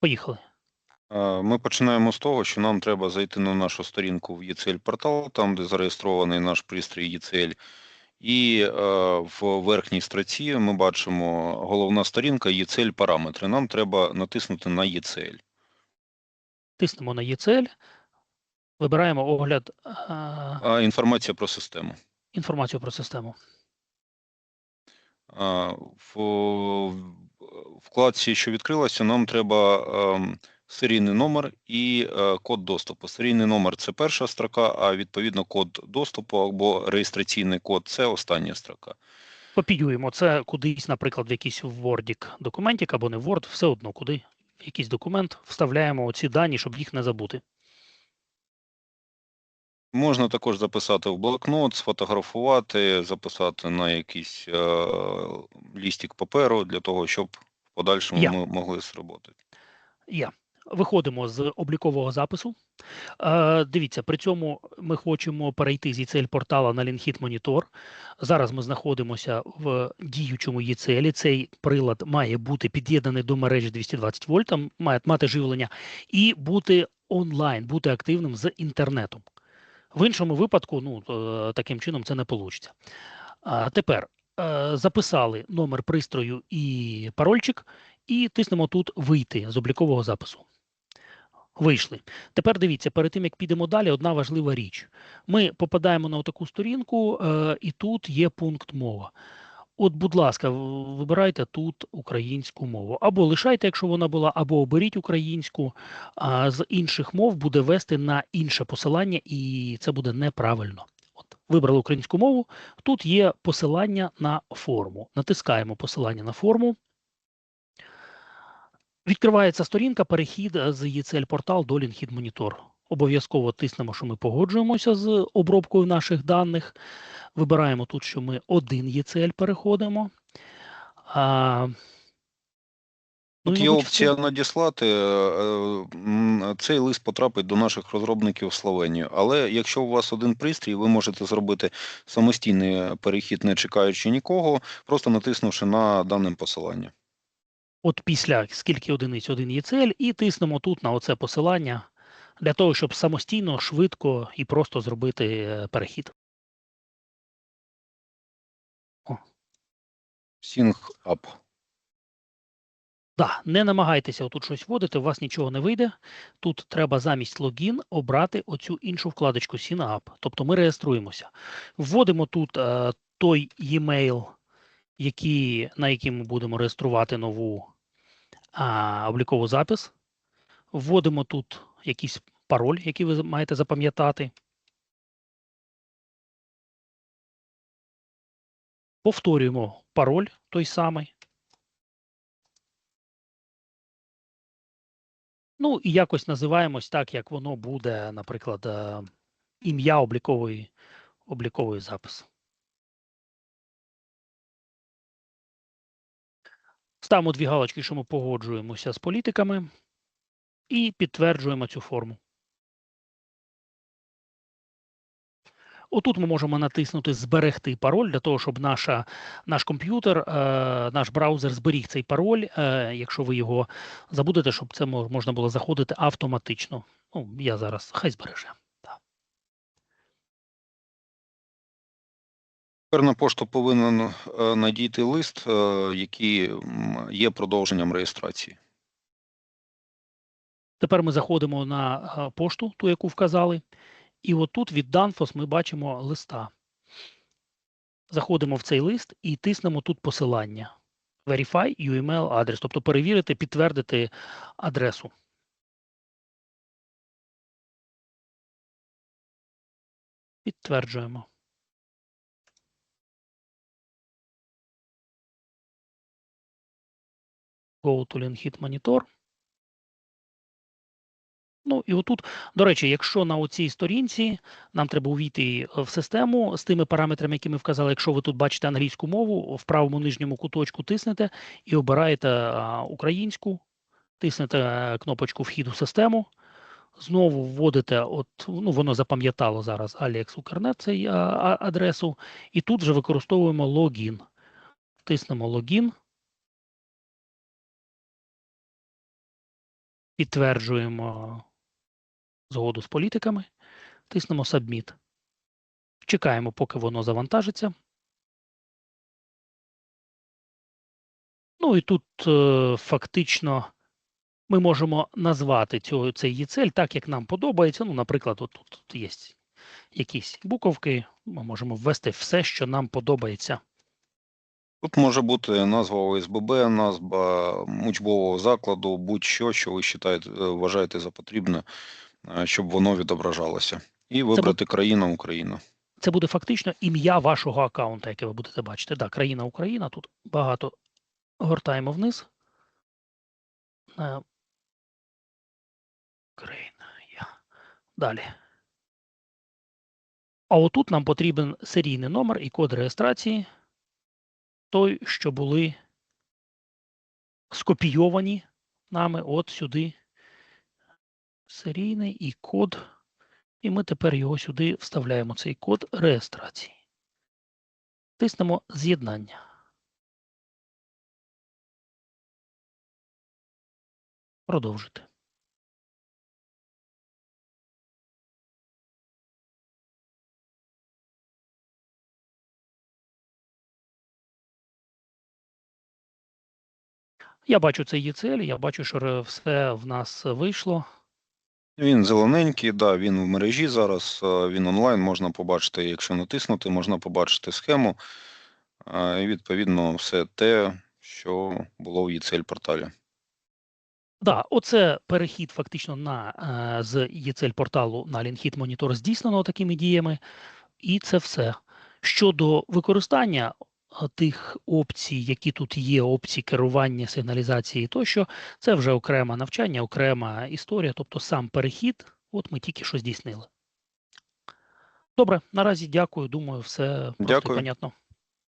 Поїхали. Е, Ми починаємо з того, що нам треба зайти на нашу сторінку в ECL портал, там де зареєстрований наш пристрій ECL. І е, в верхній строці ми бачимо головна сторінка ECL параметри. Нам треба натиснути на ECL. Тиснемо на ECL, вибираємо огляд е, інформація про систему. інформацію про систему. А, В вкладці, що відкрилася, нам треба ем, серійний номер і е, код доступу. Серійний номер це перша строка, а відповідно код доступу або реєстраційний код це остання строка. Копіюємо це кудись, наприклад, в якийсь Word документик або не в Word, все одно куди. В якийсь документ вставляємо оці дані, щоб їх не забути. Можна також записати в блокнот, сфотографувати, записати на якийсь е, лістик паперу для того, щоб подальшому Я. ми могли зробити. Я. Виходимо з облікового запису. Е, дивіться, при цьому ми хочемо перейти з ECL портала на Linhit Monitor. Зараз ми знаходимося в діючому ECL. Цей прилад має бути під'єднаний до мережі 220 вольт, там має мати живлення і бути онлайн, бути активним з інтернетом. В іншому випадку, ну е, таким чином це не вийде. Тепер записали номер пристрою і парольчик, і тиснемо тут вийти з облікового запису. Вийшли. Тепер дивіться, перед тим як підемо далі, одна важлива річ. Ми попадаємо на таку сторінку, е, і тут є пункт мова. От, будь ласка, вибирайте тут українську мову. Або лишайте, якщо вона була, або оберіть українську, а з інших мов буде вести на інше посилання, і це буде неправильно. Вибрали українську мову. Тут є посилання на форму. Натискаємо посилання на форму. Відкривається сторінка, перехід з ECL портал до Linhit Monitor. Обов'язково тиснемо, що ми погоджуємося з обробкою наших даних. Вибираємо тут, що ми один ECL переходимо. А, ну, Тут є опція надіслати. е, е, Цей лист потрапить до наших розробників в Словенію. Але якщо у вас один пристрій, ви можете зробити самостійний перехід, не чекаючи нікого, просто натиснувши на дане посилання. От після скільки одиниць один ECL, і тиснемо тут на оце посилання для того, щоб самостійно, швидко і просто зробити е, перехід. Sync up. Да, не намагайтеся отут щось вводити, у вас нічого не вийде. Тут треба замість логін обрати оцю іншу вкладочку SynApp. Тобто ми реєструємося. Вводимо тут е, той e-mail, який, на який ми будемо реєструвати нову а, облікову запис. Вводимо тут якийсь пароль, який ви маєте запам'ятати. Повторюємо пароль той самий. Ну і якось називаємось так, як воно буде, наприклад, е, ім'я облікової, облікової запису. Ставимо дві галочки, що ми погоджуємося з політиками, і підтверджуємо цю форму. Отут ми можемо натиснути Зберегти пароль для того, щоб наша, наш комп'ютер, е, наш браузер зберіг цей пароль, е, якщо ви його забудете, щоб це можна було заходити автоматично. Ну, я зараз хай збереже. Тепер на пошту повинен е, надійти лист, який є продовженням реєстрації. Тепер ми заходимо на пошту, ту, яку вказали, і отут від Danfoss ми бачимо листа. Заходимо в цей лист і тиснемо тут посилання. Verify UML адрес, тобто перевірити, підтвердити адресу. Підтверджуємо. Go to Linhit Monitor. Ну і отут, до речі, якщо на оцій сторінці нам треба увійти е, в систему з тими параметрами, які ми вказали, якщо ви тут бачите англійську мову, в правому нижньому куточку тиснете і обираєте українську, тиснете е, кнопочку вхід у систему, знову вводите, от, ну воно запам'ятало зараз Alex Укрнет цей а, адресу, і тут вже використовуємо логін. Тиснемо логін. підтверджуємо згоду з політиками, тиснемо Submit. Чекаємо, поки воно завантажиться. Ну і тут е, фактично ми можемо назвати цього, цей ЄЦЕЛь так, як нам подобається. Ну, наприклад, от тут, є якісь буковки, ми можемо ввести все, що нам подобається. Тут може бути назва ОСББ, назва учбового закладу, будь-що, що ви вважаєте, вважаєте за потрібне, е, щоб воно відображалося. І вибрати країна Україна. Це буде фактично ім'я вашого аккаунта, яке ви будете бачити. Так, країна Україна, тут багато гортаємо вниз. Е, Країна. Я. Далі. А отут нам потрібен серійний номер і код реєстрації. Той, що були скопійовані нами от сюди. Серійний і код. І ми тепер його сюди вставляємо, цей код реєстрації. Тиснемо з'єднання. Продовжити. Я бачу цей ЄЦЛ, я бачу, що все в нас вийшло. Він зелененький, да, він в мережі зараз, е, він онлайн, можна побачити, якщо натиснути, можна побачити схему. е, І відповідно все те, що було в ECL порталі. Да, оце перехід фактично на е, з ECL порталу на Linhit Monitor здійснено такими діями, і це все. Щодо використання тих опцій, які тут є, опцій керування, сигналізації тощо, це вже окреме навчання, окрема історія, тобто сам перехід, от ми тільки що здійснили. Добре, наразі дякую. Думаю, все просто і понятно.